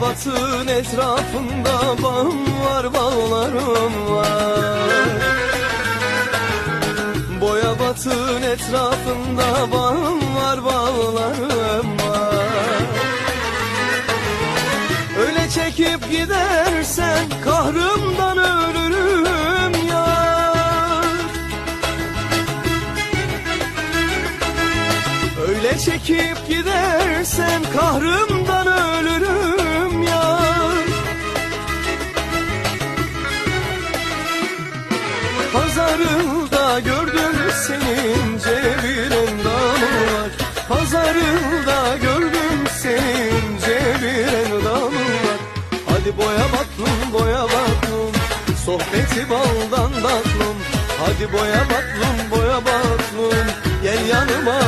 batın etrafında bağım var bağlarım var. Boya batın etrafında bağım var bağlarım var. Öyle çekip gidersen kahrımdan ölürüm ya. Öyle çekip gidersen kahrımdan Pazarında gördüm senin cebin damı var. Pazarında gördüm senin cebin damı var. Hadi boya baklım boya baklım Sohbeti baldan tatlım. Hadi boya baklım boya baklım Gel yanıma